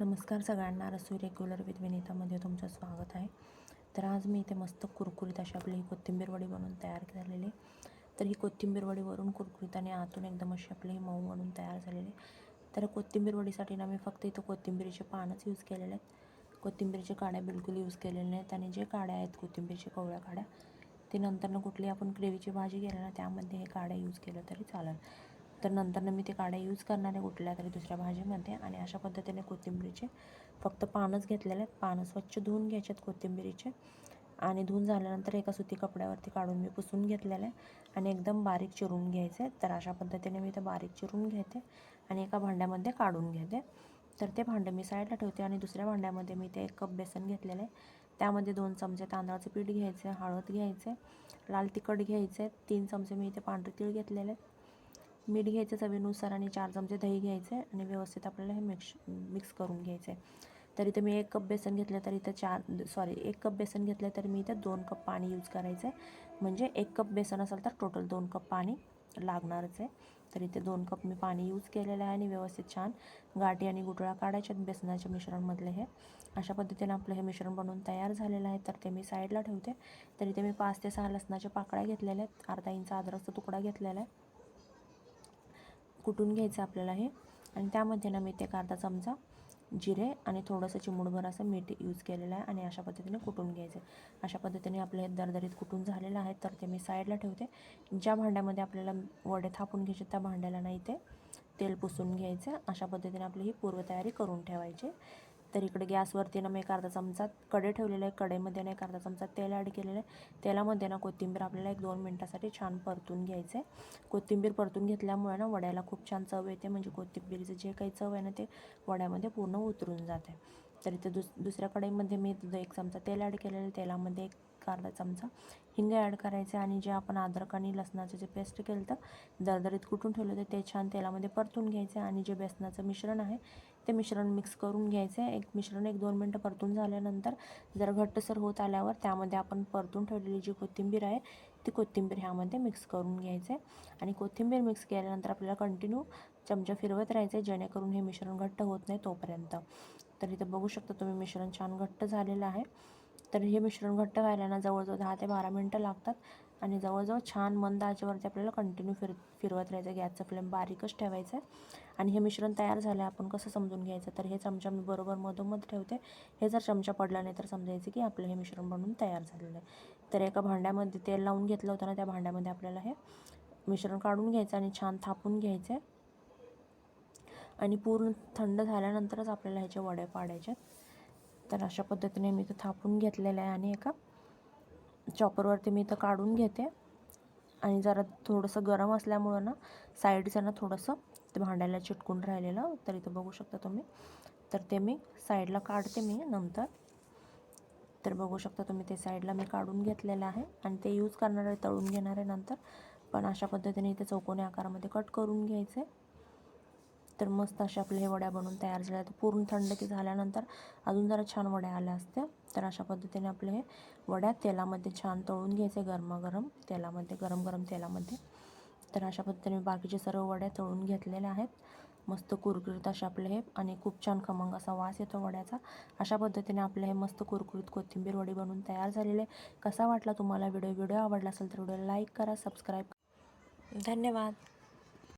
नमस्कार सगळ्यांना रसोई regular with विनीतामध्ये तुमचं स्वागत आहे तर आज मी इथे मस्त कुरकुरीत अशी आपली ही कोथिंबीर वडी बनवून तयार झालेली आहे. तर ही कोथिंबीर वडीवरून कुरकुरीत आणि आतून एकदम अशी आपली ही मऊ बनवून तयार झालेली आहे. तर कोथिंबीर वडीसाठी ना मी फक्त इथं कोथिंबीरीचे पानच यूज केलेले आहेत कोथिंबीरच्या काड्या बिलकुल यूज केलेल्या नाहीत आणि जे काड्या आहेत कोथिंबीरच्या कवळ्या काड्या ते नंतरनं कुठली आपण ग्रेव्हीची भाजी केली ना त्यामध्ये हे काड्या यूज केलं तरी चालेल तर नंतरनं मी ते काड्या यूज करणार आहे कुठल्या तरी दुसऱ्या भाजीमध्ये. आणि अशा पद्धतीने कोथिंबीरीचे फक्त पानच घेतलेले आहेत. पानं स्वच्छ धुवून घ्यायचे आहेत कोथिंबीरीचे. आणि धुवून झाल्यानंतर एका सुती कपड्यावरती काढून मी पुसून घेतलेलं आहे आणि एकदम बारीक चिरून घ्यायचे तर अशा पद्धतीने मी ते बारीक चिरून घेते आणि एका भांड्यामध्ये काढून घेते. तर ते भांडं मी साईडला ठेवते आणि दुसऱ्या भांड्यामध्ये मी ते एक कप बेसन घेतलेलं आहे. त्यामध्ये दोन चमचे तांदळाचं पीठ घ्यायचे हळद घ्यायचे लाल तिखट घ्यायचे. तीन चमचे मी इथे पांढरे तीळ घेतलेले आहेत मीठ घ्यायचं चवीनुसार आणि चार चमचे दही घ्यायचे आणि व्यवस्थित आपल्याला हे मिक्स मिक्स करून घ्यायचे तर मी एक कप बेसन घेतलं तर चार सॉरी एक कप बेसन घेतलं तर मी इथं दोन कप पाणी यूज करायचं आहे. म्हणजे एक कप बेसन असेल तर टोटल दोन कप पाणी लागणारच आहे. तर इथे दोन कप मी पाणी यूज केलेलं आहे आणि व्यवस्थित छान गाठी आणि गुटळा काढायच्यात बेसनाच्या मिश्रणमधले हे. अशा पद्धतीने आपलं हे मिश्रण बनवून तयार झालेलं आहे. तर ते मी साईडला ठेवते. तर इथे मी पाच ते सहा लसणाच्या पाकळ्या घेतलेल्या आहेत. अर्धा इंच अद्रकचा तुकडा घेतलेला आहे. कुटून घ्यायचं आपल्याला हे. आणि त्यामध्ये ना मी ते एक अर्धा चमचा जिरे आणि थोडंसं चिमूडभर असं मीठ यूज केलेलं आहे आणि अशा पद्धतीने कुटून घ्यायचं अशा पद्धतीने आपले हे दरदरीत कुटून झालेलं आहे तर ते मी साईडला ठेवते. ज्या भांड्यामध्ये आपल्याला वडे थापून घ्यायचे त्या भांड्याला नाही ते तेल पुसून घ्यायचं अशा पद्धतीने आपली ही पूर्वतयारी करून ठेवायची तर इकडे गॅसवरती ना मी एक अर्धा चमचा कडे ठेवलेलं आहे कडेमध्ये ना एक अर्धा चमचा तेल ॲड केलेलं आहे. तेलामध्ये ना कोथिंबीर आपल्याला एक दोन मिनटासाठी छान परतून घ्यायचं आहे. कोथिंबीर परतून घेतल्यामुळे ना वड्याला खूप छान चव येते म्हणजे कोथिंबीरचं जे काही चव आहे ना ते वड्यामध्ये पूर्ण उतरून जाते. तर इथे दुस दुसऱ्या कढईमध्ये मी एक चमचा तेल ॲड केलेलं आहे. तेलामध्ये एक अर्धा चमचा हिंग ॲड करायचे आणि जे आपण अद्रक आणि लसणाचं जे पेस्ट केलं तर दरदरीत कुटून ठेवलं होतं ते छान तेलामध्ये परतून घ्यायचं आणि जे बेसनाचं मिश्रण आहे ते मिश्रण मिक्स करून घ्यायचं. आहे एक मिश्रण एक दोन मिनटं परतून झाल्यानंतर जर घट्टसर होत आल्यावर त्यामध्ये आपण परतून ठेवलेली जी कोथिंबीर आहे ती कोथिंबीर ह्यामध्ये मिक्स करून घ्यायचं. आणि कोथिंबीर मिक्स केल्यानंतर आपल्याला कंटिन्यू चमचा फिरवत राहायचं आहे जेणेकरून हे मिश्रण घट्ट होत नाही तोपर्यंत. तर इथं बघू शकता तुम्ही मिश्रण छान घट्ट झालेलं आहे. तर हे मिश्रण घट्ट व्हायला ना जवळजवळ दहा ते बारा मिनटं लागतात. आणि जवळजवळ छान मंद आचेवरती आपल्याला कंटिन्यू फिर फिरवत राहायचं. गॅसचं फ्लेम बारीकच ठेवायचं आहे. आणि हे मिश्रण तयार झालं आपण कसं समजून घ्यायचं? तर हे चमचा मी बरोबर मधोमध ठेवते. हे जर चमचा पडला नाही तर समजायचं की आपलं हे मिश्रण बनवून तयार झालेलं आहे. तर एका भांड्यामध्ये तेल लावून घेतलं होतं ना त्या भांड्यामध्ये आपल्याला हे मिश्रण काढून घ्यायचं आणि छान थापून घ्यायचं आणि पूर्ण थंड झाल्यानंतरच आपल्याला ह्याचे वडे पाडायचे तर अशा पद्धतीने मी इथं थापून घेतलेलं आहे आणि एका चॉपरवरती मी इथं काढून घेते. आणि जरा थोडंसं गरम असल्यामुळं ना साईडचं ना थोडंसं ते भांड्याला चिटकून राहिलेलं. तर इथं बघू शकता तुम्ही. तर ते मी साईडला काढते मी नंतर. तर बघू शकता तुम्ही ते साईडला मी काढून घेतलेलं आहे. आणि ते यूज करणार आहे तळून घेणार आहे नंतर. पण अशा पद्धतीने इथे चौकोनी आकारामध्ये कट करून घ्यायचे. तर मस्त अशा आपल्या हे वड्या बनवून तयार झाल्या. तर पूर्ण थंड की झाल्यानंतर अजून जरा छान वड्या आल्या असत्या. तर अशा पद्धतीने आपले हे वड्या तेलामध्ये छान तळून घ्यायचे गरमागरम तेलामध्ये गरम गरम तेलामध्ये. तर अशा पद्धतीने बाकीचे सर्व वड्या तळून घेतलेल्या आहेत. मस्त कुरकुरीत असे आपले हे आणि खूप छान खमंग असा वास येतो वड्याचा. अशा पद्धतीने आपले हे मस्त कुरकुरीत कोथिंबीर वडी बनवून तयार झालेले. कसा वाटला तुम्हाला व्हिडिओ? व्हिडिओ आवडला असेल तर व्हिडिओ लाईक करा सबस्क्राईब धन्यवाद.